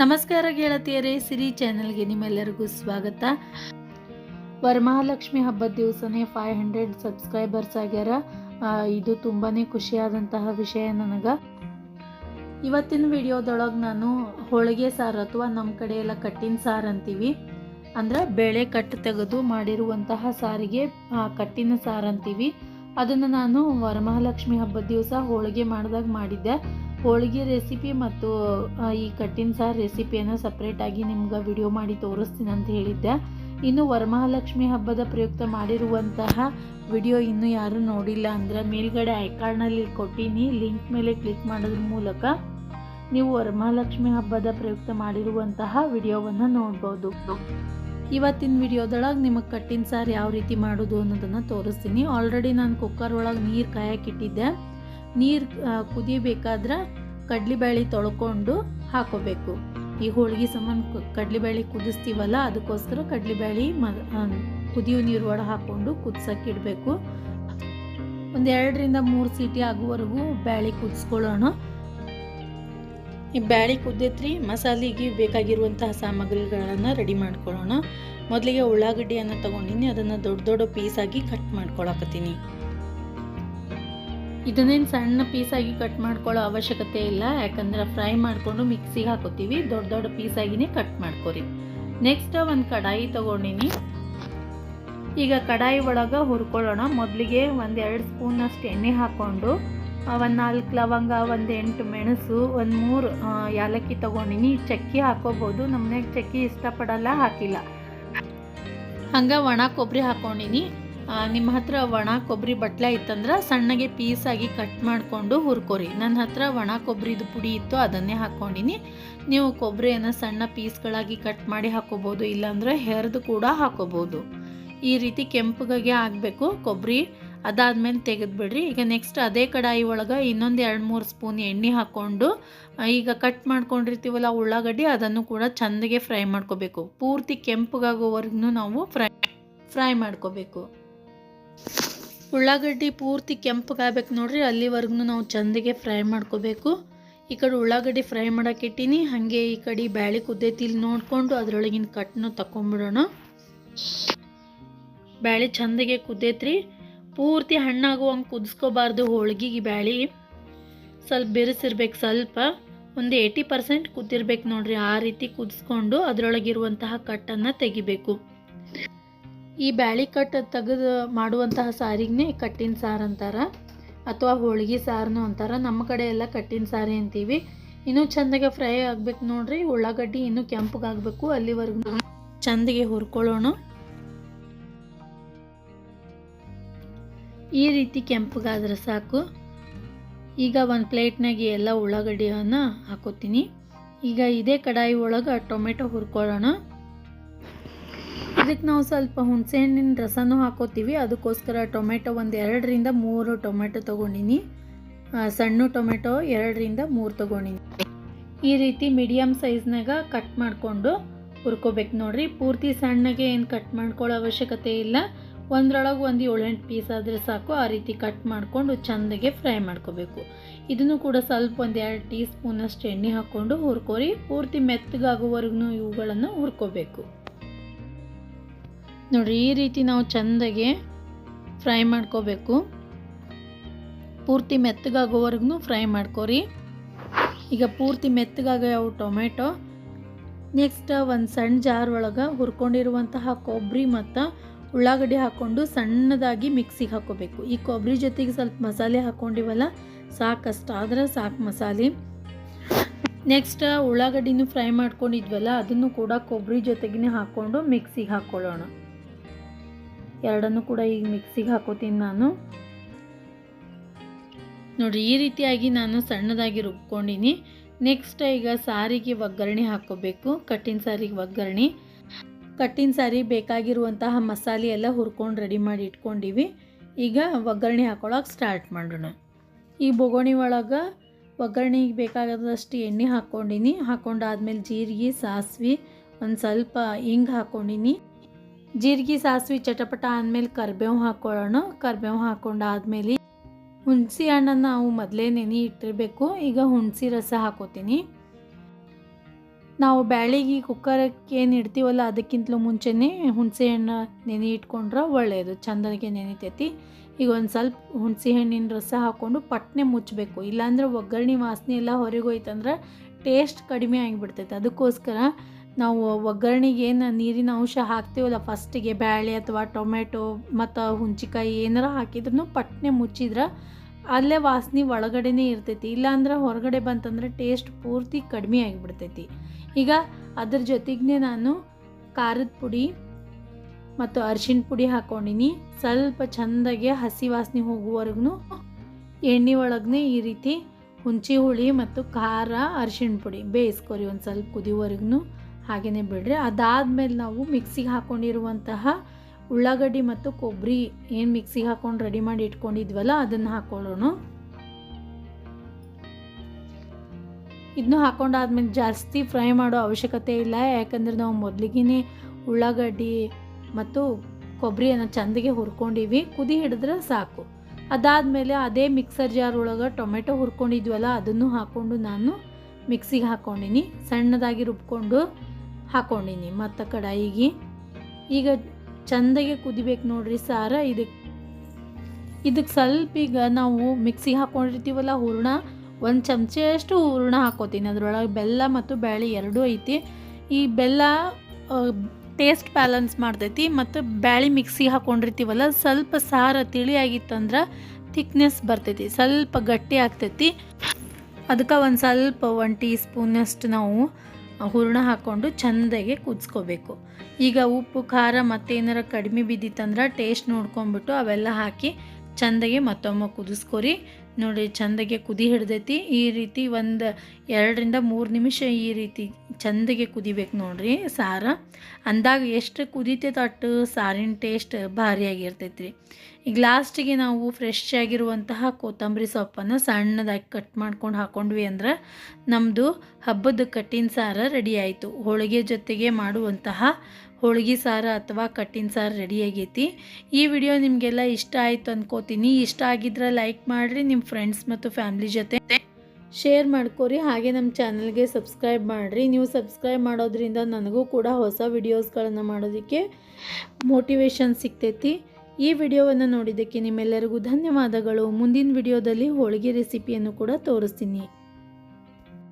ನಮಸ್ಕಾರ ಗೆಳತಿಯರೇ, ಸಿರಿ ಚಾನೆಲ್ಗೆ ನಿಮ್ಮೆಲ್ಲರಿಗೂ ಸ್ವಾಗತ. ವರಮಹಾಲಕ್ಷ್ಮಿ ಹಬ್ಬದ ದಿವಸನೇ ಫೈವ್ ಹಂಡ್ರೆಡ್ ಸಬ್ಸ್ಕ್ರೈಬರ್ಸ್ ಆಗ್ಯಾರ. ಇದು ತುಂಬಾ ಖುಷಿಯಾದಂತಹ ವಿಷಯ ನನಗೆ. ಇವತ್ತಿನ ವಿಡಿಯೋದೊಳಗೆ ನಾನು ಹೋಳಿಗೆ ಸಾರು ಅಥವಾ ನಮ್ಮ ಕಡೆ ಎಲ್ಲ ಕಟ್ಟಿನ ಸಾರು ಅಂತೀವಿ. ಅಂದ್ರೆ ಬೇಳೆ ಕಟ್ಟು ತೆಗೆದು ಮಾಡಿರುವಂತಹ ಸಾರಿಗೆ ಕಟ್ಟಿನ ಸಾರು ಅಂತೀವಿ. ಅದನ್ನು ನಾನು ವರಮಹಾಲಕ್ಷ್ಮಿ ಹಬ್ಬದ ದಿವಸ ಹೋಳಿಗೆ ಮಾಡಿದಾಗ ಮಾಡಿದ್ದೆ. ಹೋಳಿಗೆ ರೆಸಿಪಿ ಮತ್ತು ಈ ಕಟ್ಟಿನ ಸಾರು ರೆಸಿಪಿಯನ್ನು ಸಪ್ರೇಟಾಗಿ ನಿಮ್ಗೆ ವಿಡಿಯೋ ಮಾಡಿ ತೋರಿಸ್ತೀನಿ ಅಂತ ಹೇಳಿದ್ದೆ. ಇನ್ನು ವರಮಹಾಲಕ್ಷ್ಮಿ ಹಬ್ಬದ ಪ್ರಯುಕ್ತ ಮಾಡಿರುವಂತಹ ವಿಡಿಯೋ ಇನ್ನೂ ಯಾರೂ ನೋಡಿಲ್ಲ ಅಂದ್ರೆ ಮೇಲ್ಗಡೆ ಐಕಾರ್ಡ್ನಲ್ಲಿ ಕೊಟ್ಟಿನಿ. ಲಿಂಕ್ ಮೇಲೆ ಕ್ಲಿಕ್ ಮಾಡೋದ್ರ ಮೂಲಕ ನೀವು ವರಮಹಾಲಕ್ಷ್ಮಿ ಹಬ್ಬದ ಪ್ರಯುಕ್ತ ಮಾಡಿರುವಂತಹ ವಿಡಿಯೋವನ್ನು ನೋಡ್ಬೋದು. ಇವತ್ತಿನ ವಿಡಿಯೋದೊಳಗೆ ನಿಮಗೆ ಕಟ್ಟಿನ ಸಾರು ಯಾವ ರೀತಿ ಮಾಡೋದು ಅನ್ನೋದನ್ನು ತೋರಿಸ್ತೀನಿ. ಆಲ್ರೆಡಿ ನಾನು ಕುಕ್ಕರ್ ಒಳಗೆ ನೀರು ಕಾಯಕ್ಕಿಟ್ಟಿದ್ದೆ ನೀರು ಕುದಿಬೇಕಾದ್ರೆ ಬ್ಯಾಳಿ ತೊಳ್ಕೊಂಡು ಹಾಕೋಬೇಕು. ಈ ಹೋಳಿಗೆ ಸಮಾನ ಕಡ್ಲಿಬೇಳೆ ಕುದಿಸ್ತೀವಲ್ಲ, ಅದಕ್ಕೋಸ್ಕರ ಕಡ್ಲಿಬೇಳೆ ಮ ಕುದಿಯೋ ನೀರು ಒಳ ಹಾಕ್ಕೊಂಡು ಕುದ್ಸಕ್ಕೆ ಇಡಬೇಕು. ಒಂದು ಎರಡರಿಂದ ಮೂರು ಸೀಟಿ ಆಗುವವರೆಗೂ ಬ್ಯಾಳಿ ಕುದಿಸ್ಕೊಳ್ಳೋಣ. ಈ ಬ್ಯಾಳಿ ಕುದ್ದೈತ್ರಿ ಮಸಾಲೆಗೆ ಬೇಕಾಗಿರುವಂತಹ ಸಾಮಗ್ರಿಗಳನ್ನು ರೆಡಿ ಮಾಡ್ಕೊಳ್ಳೋಣ. ಮೊದಲಿಗೆ ಉಳ್ಳಾಗಡ್ಡಿಯನ್ನು ತಗೊಂಡಿನಿ, ಅದನ್ನು ದೊಡ್ಡ ದೊಡ್ಡ ಪೀಸಾಗಿ ಕಟ್ ಮಾಡ್ಕೊಳಕತ್ತೀನಿ. ಇದನ್ನೇನು ಸಣ್ಣ ಪೀಸಾಗಿ ಕಟ್ ಮಾಡ್ಕೊಳ್ಳೋ ಅವಶ್ಯಕತೆ ಇಲ್ಲ. ಯಾಕಂದ್ರೆ ಫ್ರೈ ಮಾಡಿಕೊಂಡು ಮಿಕ್ಸಿಗೆ ಹಾಕೋತೀವಿ. ದೊಡ್ಡ ದೊಡ್ಡ ಪೀಸಾಗಿನೇ ಕಟ್ ಮಾಡ್ಕೊರಿ. ನೆಕ್ಸ್ಟ್ ಒಂದು ಕಡಾಯಿ ತಗೊಂಡಿನಿ. ಈಗ ಕಡಾಯಿ ಒಳಗೆ ಹುರ್ಕೊಳ್ಳೋಣ. ಮೊದಲಿಗೆ ಒಂದು ಎರಡು ಸ್ಪೂನಷ್ಟು ಎಣ್ಣೆ ಹಾಕ್ಕೊಂಡು ಒಂದು ನಾಲ್ಕು ಲವಂಗ, ಒಂದು ಎಂಟು ಮೆಣಸು, ಒಂದು ಮೂರು ಯಾಲಕ್ಕಿ ತೊಗೊಂಡಿನಿ. ಚಕ್ಕಿ ಹಾಕೋಬೋದು. ನಮ್ಮನೆಗೆ ಚಕ್ಕಿ ಇಷ್ಟಪಡಲ್ಲ, ಹಾಕಿಲ್ಲ. ಹಂಗೆ ಒಣ ಕೊಬ್ಬರಿ ಹಾಕ್ಕೊಂಡಿನಿ ನಿಮ್ಮ ಹತ್ರ ಒಣ ಕೊಬ್ಬರಿ ಬಟ್ಲೆ ಇತ್ತಂದ್ರೆ ಸಣ್ಣಗೆ ಪೀಸಾಗಿ ಕಟ್ ಮಾಡಿಕೊಂಡು ಹುರ್ಕೊರಿ. ನನ್ನ ಹತ್ರ ಒಣ ಕೊಬ್ಬರಿದು ಪುಡಿ ಇತ್ತು, ಅದನ್ನೇ ಹಾಕ್ಕೊಂಡಿನಿ ನೀವು ಕೊಬ್ಬರಿಯನ್ನು ಸಣ್ಣ ಪೀಸ್ಗಳಾಗಿ ಕಟ್ ಮಾಡಿ ಹಾಕೋಬೋದು, ಇಲ್ಲಾಂದ್ರೆ ಹೆರ್ದು ಕೂಡ ಹಾಕೋಬೋದು. ಈ ರೀತಿ ಕೆಂಪುಗಾಗಿ ಆಗಬೇಕು ಕೊಬ್ಬರಿ ಅದಾದಮೇಲೆ ತೆಗೆದುಬಿಡ್ರಿ. ಈಗ ನೆಕ್ಸ್ಟ್ ಅದೇ ಕಡಾಯಿ ಒಳಗೆ ಇನ್ನೊಂದು ಎರಡು ಮೂರು ಸ್ಪೂನ್ ಎಣ್ಣೆ ಹಾಕ್ಕೊಂಡು ಈಗ ಕಟ್ ಮಾಡ್ಕೊಂಡಿರ್ತೀವಲ್ಲ ಉಳ್ಳಾಗಡ್ಡಿ, ಅದನ್ನು ಕೂಡ ಚೆಂದಗೆ ಫ್ರೈ ಮಾಡ್ಕೋಬೇಕು. ಪೂರ್ತಿ ಕೆಂಪಗಾಗೋವರೆಗೂ ನಾವು ಫ್ರೈ ಫ್ರೈ ಮಾಡ್ಕೋಬೇಕು. ಉಳ್ಳಾಗಡ್ಡಿ ಪೂರ್ತಿ ಕೆಂಪಗಾಗ್ಬೇಕು ನೋಡ್ರಿ ಅಲ್ಲಿವರೆಗೂ ನಾವು ಚೆಂದಗೆ ಫ್ರೈ ಮಾಡ್ಕೋಬೇಕು. ಈ ಕಡೆ ಉಳ್ಳಾಗಡ್ಡಿ ಫ್ರೈ ಮಾಡೋಕೆ ಇಟ್ಟೀನಿ, ಹಾಗೆ ಈ ಕಡೆ ಬ್ಯಾಳಿ ಕುದ್ದೈತಿ ಇಲ್ಲಿ ನೋಡಿಕೊಂಡು ಅದರೊಳಗಿನ ಕಟ್ಟನ್ನು ತಗೊಂಬಿಡೋಣ ಬ್ಯಾಳಿ ಚಂದಿಗೆ ಕುದ್ದೈತ್ರಿ, ಪೂರ್ತಿ ಹಣ್ಣಾಗುವಂಗೆ ಕುದಿಸ್ಕೋಬಾರ್ದು ಹೋಳ್ಗಿಗೆ ಬ್ಯಾಳಿ. ಸ್ವಲ್ಪ ಬಿರುಸಿರ್ಬೇಕು ಸ್ವಲ್ಪ, ಒಂದು ಏಯ್ಟಿ ಪರ್ಸೆಂಟ್ ಕುದ್ದಿರ್ಬೇಕು ನೋಡ್ರಿ, ಆ ರೀತಿ ಕುದಿಸ್ಕೊಂಡು ಅದರೊಳಗಿರುವಂತಹ ಕಟ್ಟನ್ನು ತೆಗಿಬೇಕು. ಈ ಬ್ಯಾಳಿ ಕಟ್ ತೆಗೆದು ಮಾಡುವಂತಹ ಸಾರಿಗೇ ಕಟ್ಟಿನ ಸಾರು ಅಂತಾರ, ಅಥವಾ ಹೋಳಿಗೆ ಸಾರನು ಅಂತಾರ. ನಮ್ಮ ಕಡೆ ಎಲ್ಲ ಕಟ್ಟಿನ ಸಾರಿ ಅಂತೀವಿ. ಇನ್ನೂ ಚಂದಗೆ ಫ್ರೈ ಆಗ್ಬೇಕು ನೋಡ್ರಿ. ಉಳ್ಳಾಗಡ್ಡಿ ಇನ್ನೂ ಕೆಂಪಗಾಗಬೇಕು ಅಲ್ಲಿವರೆಗೂ. ಚಂದಗೆ ಹುರ್ಕೊಳ್ಳೋಣ. ಈ ರೀತಿ ಕೆಂಪಗಾದ್ರೆ ಸಾಕು. ಈಗ ಒಂದು ಪ್ಲೇಟ್ನಾಗೆ ಎಲ್ಲ ಉಳ್ಳಾಗಡ್ಡಿಯನ್ನು ಹಾಕೋತೀನಿ. ಈಗ ಇದೇ ಕಡಾಯಿ ಒಳಗೆ ಟೊಮೆಟೊ ಹುರ್ಕೊಳ್ಳೋಣ. ಇದಕ್ಕೆ ನಾವು ಸ್ವಲ್ಪ ಹುಣಸೆಹಣ್ಣಿನ ರಸನೂ ಹಾಕೋತೀವಿ. ಅದಕ್ಕೋಸ್ಕರ ಟೊಮೆಟೊ ಒಂದು ಎರಡರಿಂದ ಮೂರು ಟೊಮೆಟೊ ತೊಗೊಂಡಿನಿ. ಸಣ್ಣ ಟೊಮೆಟೊ ಎರಡರಿಂದ ಮೂರು ತೊಗೊಂಡಿನಿ. ಈ ರೀತಿ ಮೀಡಿಯಮ್ ಸೈಜ್ನಾಗ ಕಟ್ ಮಾಡಿಕೊಂಡು ಹುರ್ಕೋಬೇಕು ನೋಡ್ರಿ. ಪೂರ್ತಿ ಸಣ್ಣಗೆ ಏನು ಕಟ್ ಮಾಡ್ಕೊಳ್ಳೋ ಅವಶ್ಯಕತೆ ಇಲ್ಲ. ಒಂದರೊಳಗೆ ಒಂದು ಏಳೆಂಟು ಪೀಸ್ ಆದರೆ ಸಾಕು. ಆ ರೀತಿ ಕಟ್ ಮಾಡಿಕೊಂಡು ಚೆಂದಗೆ ಫ್ರೈ ಮಾಡ್ಕೋಬೇಕು. ಇದನ್ನು ಕೂಡ ಸ್ವಲ್ಪ ಒಂದು ಎರಡು ಟೀ ಸ್ಪೂನಷ್ಟು ಎಣ್ಣೆ ಹಾಕ್ಕೊಂಡು ಹುರ್ಕೋರಿ. ಪೂರ್ತಿ ಮೆತ್ತಗಾಗುವವರೆಗೂ ಇವುಗಳನ್ನು ಹುರ್ಕೋಬೇಕು. ನೋಡ್ರಿ ಈ ರೀತಿ ನಾವು ಚೆಂದಗೆ ಫ್ರೈ ಮಾಡ್ಕೋಬೇಕು. ಪೂರ್ತಿ ಮೆತ್ತಗಾಗೋವರೆಗೂ ಫ್ರೈ ಮಾಡ್ಕೋರಿ. ಈಗ ಪೂರ್ತಿ ಮೆತ್ತಗಾಗ್ಯಾವ ಟೊಮೆಟೊ ನೆಕ್ಸ್ಟ್ ಒಂದು ಸಣ್ಣ ಜಾರ್ ಒಳಗೆ ಹುರ್ಕೊಂಡಿರುವಂತಹ ಕೊಬ್ಬರಿ ಮತ್ತು ಉಳ್ಳಾಗಡ್ಡಿ ಹಾಕ್ಕೊಂಡು ಸಣ್ಣದಾಗಿ ಮಿಕ್ಸಿಗೆ ಹಾಕ್ಕೋಬೇಕು ಈ ಕೊಬ್ಬರಿ ಜೊತೆಗೆ ಸ್ವಲ್ಪ ಮಸಾಲೆ ಹಾಕ್ಕೊಂಡಿವಲ್ಲ ಸಾಕಷ್ಟು ಆದರೆ ಸಾಕು ಮಸಾಲೆ. ನೆಕ್ಸ್ಟ್ ಉಳ್ಳಾಗಡ್ಡಿನೂ ಫ್ರೈ ಮಾಡ್ಕೊಂಡಿದ್ವಲ್ಲ, ಅದನ್ನು ಕೂಡ ಕೊಬ್ಬರಿ ಜೊತೆಗೇ ಹಾಕ್ಕೊಂಡು ಮಿಕ್ಸಿಗೆ ಹಾಕ್ಕೊಳ್ಳೋಣ ಎರಡನ್ನು ಕೂಡ ಈಗ ಮಿಕ್ಸಿಗೆ ಹಾಕೋತೀನಿ ನಾನು. ನೋಡಿರಿ, ಈ ರೀತಿಯಾಗಿ ನಾನು ಸಣ್ಣದಾಗಿ ರುಬ್ಕೊಂಡಿನಿ. ನೆಕ್ಸ್ಟ್ ಈಗ ಸಾರಿಗೆ ಒಗ್ಗರಣೆ ಹಾಕೋಬೇಕು, ಕಟ್ಟಿನ ಸಾರಿಗೆ ಒಗ್ಗರಣೆ. ಕಟ್ಟಿನ ಸಾರಿ ಬೇಕಾಗಿರುವಂತಹ ಮಸಾಲೆ ಎಲ್ಲ ಹುರ್ಕೊಂಡು ರೆಡಿ ಮಾಡಿ ಇಟ್ಕೊಂಡಿವಿ. ಈಗ ಒಗ್ಗರಣೆ ಹಾಕೊಳಕ್ಕೆ ಸ್ಟಾರ್ಟ್ ಮಾಡೋಣ. ಈ ಬೊಗೋಣಿ ಒಳಗೆ ಒಗ್ಗರಣೆಗೆ ಬೇಕಾಗದಷ್ಟು ಎಣ್ಣೆ ಹಾಕ್ಕೊಂಡಿನಿ ಹಾಕೊಂಡಾದ್ಮೇಲೆ ಜೀರಿಗೆ, ಸಾಸಿವೆ, ಒಂದು ಸ್ವಲ್ಪ ಹಿಂಗೆ ಹಾಕ್ಕೊಂಡಿನಿ ಜೀರಿಗೆ, ಸಾಸಿವೆ, ಚಟಪಟ ಆದಮೇಲೆ ಕರ್ಬೇವು ಹಾಕ್ಕೊಳ್ಳೋಣ ಕರಿಬೇವು ಹಾಕ್ಕೊಂಡಾದ್ಮೇಲೆ ಹುಣಸೆ ಹಣ್ಣನ್ನು ನಾವು ಮೊದಲೇ ನೆನೆ ಇಟ್ಟಿರಬೇಕು. ಈಗ ಹುಣಸೆ ರಸ ಹಾಕೋತೀನಿ. ನಾವು ಬ್ಯಾಳಿಗೆ ಕುಕ್ಕರಕ್ಕೆ ಏನು ಇಡ್ತೀವಲ್ಲ ಅದಕ್ಕಿಂತಲೂ ಮುಂಚೆನೇ ಹುಣಸೆ ಹಣ್ಣು ನೆನೆ ಇಟ್ಕೊಂಡ್ರೆ ಒಳ್ಳೆಯದು ಚಂದನಿಗೆ ನೆನಿತೈತಿ. ಈಗ ಒಂದು ಸ್ವಲ್ಪ ಹುಣಸೆ ಹಣ್ಣಿನ ರಸ ಹಾಕ್ಕೊಂಡು ಪಟ್ನೆ ಮುಚ್ಚಬೇಕು. ಇಲ್ಲಾಂದ್ರೆ ಒಗ್ಗರಣೆ ವಾಸನೆ ಎಲ್ಲ ಹೊರಗೆ ಹೋಯ್ತಂದ್ರೆ ಟೇಸ್ಟ್ ಕಡಿಮೆ ಆಗಿಬಿಡ್ತೈತೆ. ಅದಕ್ಕೋಸ್ಕರ ನಾವು ಒಗ್ಗರಣೆಗೆ ಏನು ನೀರಿನ ಅಂಶ ಹಾಕ್ತೀವಲ್ಲ, ಫಸ್ಟಿಗೆ ಬ್ಯಾಳೆ ಅಥವಾ ಟೊಮೆಟೊ ಮತ್ತು ಹುಂಚಿಕಾಯಿ ಏನಾರ ಹಾಕಿದ್ರೂ ಪಟ್ನೆ ಮುಚ್ಚಿದ್ರೆ ಅಲ್ಲೇ ವಾಸನೆ ಒಳಗಡೆನೇ ಇರ್ತೈತಿ. ಇಲ್ಲಾಂದ್ರೆ ಹೊರಗಡೆ ಬಂತಂದ್ರೆ ಟೇಸ್ಟ್ ಪೂರ್ತಿ ಕಡಿಮೆ ಆಗಿಬಿಡ್ತೈತಿ. ಈಗ ಅದ್ರ ಜೊತೆಗೆ ನಾನು ಖಾರದ ಪುಡಿ ಮತ್ತು ಅರಿಶಿನ ಪುಡಿ ಹಾಕ್ಕೊಂಡಿನಿ ಸ್ವಲ್ಪ ಚೆಂದಾಗೆ ಹಸಿ ವಾಸನೆ ಹೋಗುವವರೆಗೂ ಎಣ್ಣೆ ಒಳಗನೆ ಈ ರೀತಿ ಹುಂಚಿ ಹುಳಿ ಮತ್ತು ಖಾರ ಅರಿಶಿಣ ಪುಡಿ ಬೇಯಿಸ್ಕೊರಿ ಒಂದು ಸ್ವಲ್ಪ ಕುದಿಯೋವರೆಗೂ ಹಾಗೆಯೇ ಬಿಡ್ರಿ. ಅದಾದಮೇಲೆ ನಾವು ಮಿಕ್ಸಿಗೆ ಹಾಕ್ಕೊಂಡಿರುವಂತಹ ಉಳ್ಳಾಗಡ್ಡಿ ಮತ್ತು ಕೊಬ್ಬರಿ ಏನು ಮಿಕ್ಸಿಗೆ ಹಾಕ್ಕೊಂಡು ರೆಡಿ ಮಾಡಿ ಇಟ್ಕೊಂಡಿದ್ವಲ್ಲ, ಅದನ್ನು ಹಾಕ್ಕೊಳ್ಳೋಣ ಇದನ್ನು ಹಾಕ್ಕೊಂಡಾದ್ಮೇಲೆ ಜಾಸ್ತಿ ಫ್ರೈ ಮಾಡೋ ಅವಶ್ಯಕತೆ ಇಲ್ಲ. ಯಾಕಂದ್ರೆ ನಾವು ಮೊದಲಿಗೆ ಉಳ್ಳಾಗಡ್ಡಿ ಮತ್ತು ಕೊಬ್ಬರಿಯನ್ನು ಚೆಂದಗೆ ಹುರ್ಕೊಂಡಿವಿ. ಕುದಿ ಹಿಡಿದ್ರೆ ಸಾಕು. ಅದಾದಮೇಲೆ ಅದೇ ಮಿಕ್ಸರ್ ಜಾರ್ ಒಳಗೆ ಟೊಮೆಟೊ ಹುರ್ಕೊಂಡಿದ್ವಲ್ಲ, ಅದನ್ನು ಹಾಕ್ಕೊಂಡು ನಾನು ಮಿಕ್ಸಿಗೆ ಹಾಕ್ಕೊಂಡಿನಿ, ಸಣ್ಣದಾಗಿ ರುಬ್ಕೊಂಡು ಹಾಕ್ಕೊಂಡಿನಿ. ಮತ್ತು ಕಡಾಯಿಗೆ ಈಗ ಚಂದಗೆ ಕುದಿಬೇಕು ನೋಡ್ರಿ ಸಾರ. ಇದಕ್ಕೆ ಇದಕ್ಕೆ ಸ್ವಲ್ಪ ಈಗ ನಾವು ಮಿಕ್ಸಿಗೆ ಹಾಕ್ಕೊಂಡಿರ್ತೀವಲ್ಲ ಹೂರ್ಣ, ಒಂದು ಚಮಚೆಯಷ್ಟು ಹೂರ್ಣ ಹಾಕೋತೀನಿ. ಅದರೊಳಗೆ ಬೆಲ್ಲ ಮತ್ತು ಬ್ಯಾಳಿ ಎರಡೂ ಐತಿ. ಈ ಬೆಲ್ಲ ಟೇಸ್ಟ್ ಬ್ಯಾಲೆನ್ಸ್ ಮಾಡ್ತೈತಿ. ಮತ್ತು ಬ್ಯಾಳಿ ಮಿಕ್ಸಿಗೆ ಹಾಕ್ಕೊಂಡಿರ್ತೀವಲ್ಲ ಸ್ವಲ್ಪ ಸಾರ ತಿಳಿಯಾಗಿತ್ತಂದ್ರೆ ಥಿಕ್ನೆಸ್ ಬರ್ತೈತಿ. ಸ್ವಲ್ಪ ಗಟ್ಟಿ ಆಗ್ತೈತಿ. ಅದಕ್ಕೆ ಒಂದು ಸ್ವಲ್ಪ ಒಂದು ಟೀ ಸ್ಪೂನಷ್ಟು ನಾವು ಹೂರಣ ಹಾಕ್ಕೊಂಡು ಚೆಂದಾಗೆ ಕುದಿಸ್ಕೋಬೇಕು. ಈಗ ಉಪ್ಪು, ಖಾರ ಮತ್ತೇನಾರ ಕಡಿಮೆ ಬಿದ್ದಿತ್ತಂದ್ರೆ ಟೇಸ್ಟ್ ನೋಡ್ಕೊಂಬಿಟ್ಟು ಅವೆಲ್ಲ ಹಾಕಿ ಚೆಂದಾಗೆ ಮತ್ತೊಮ್ಮೆ ಕುದಿಸ್ಕೋರಿ. ನೋಡಿ, ಚೆಂದಾಗೆ ಕುದಿ ಹಿಡ್ದೈತಿ. ಈ ರೀತಿ ಒಂದು ಎರಡರಿಂದ ಮೂರು ನಿಮಿಷ ಈ ರೀತಿ ಚೆಂದಾಗೆ ಕುದಿಬೇಕು ನೋಡ್ರಿ ಸಾರ. ಅಂದಾಗ ಎಷ್ಟು ಕುದಿತೈತೆ ಅಟ್ಟು ಸಾರಿನ ಟೇಸ್ಟ್ ಭಾರಿಯಾಗಿರ್ತೈತಿ ರೀ ಈಗ ಲಾಸ್ಟಿಗೆ ನಾವು ಫ್ರೆಶ್ ಆಗಿರುವಂತಹ ಕೊತ್ತಂಬರಿ ಸೊಪ್ಪನ್ನು ಸಣ್ಣದಾಗಿ ಕಟ್ ಮಾಡ್ಕೊಂಡು ಹಾಕ್ಕೊಂಡ್ವಿ ಅಂದ್ರೆ ನಮ್ಮದು ಹಬ್ಬದ ಕಟ್ಟಿನ ಸಾರ ರೆಡಿ ಆಯಿತು. ಹೋಳಿಗೆ ಜೊತೆಗೆ ಮಾಡುವಂತಹ ಹೋಳಿಗೆ ಸಾರ ಅಥವಾ ಕಟ್ಟಿನ ಸಾರು ರೆಡಿ ಆಗೈತಿ. ಈ ವಿಡಿಯೋ ನಿಮಗೆಲ್ಲ ಇಷ್ಟ ಆಯಿತು ಅಂದ್ಕೋತೀನಿ ಇಷ್ಟ ಆಗಿದ್ರೆ ಲೈಕ್ ಮಾಡಿರಿ ನಿಮ್ಮ ಫ್ರೆಂಡ್ಸ್ ಮತ್ತು ಫ್ಯಾಮ್ಲಿ ಜೊತೆ ಶೇರ್ ಮಾಡ್ಕೊರಿ. ಹಾಗೆ ನಮ್ಮ ಚಾನಲ್ಗೆ ಸಬ್ಸ್ಕ್ರೈಬ್ ಮಾಡಿರಿ. ನೀವು ಸಬ್ಸ್ಕ್ರೈಬ್ ಮಾಡೋದ್ರಿಂದ ನನಗೂ ಕೂಡ ಹೊಸ ವಿಡಿಯೋಸ್ಗಳನ್ನು ಮಾಡೋದಕ್ಕೆ ಮೋಟಿವೇಶನ್ ಸಿಗ್ತೈತಿ. ಈ ವಿಡಿಯೋವನ್ನು ನೋಡಿದ್ದಕ್ಕೆ ನಿಮ್ಮೆಲ್ಲರಿಗೂ ಧನ್ಯವಾದಗಳು. ಮುಂದಿನ ವಿಡಿಯೋದಲ್ಲಿ ಹೋಳಿಗೆ ರೆಸಿಪಿಯನ್ನು ಕೂಡ ತೋರಿಸ್ತೀನಿ.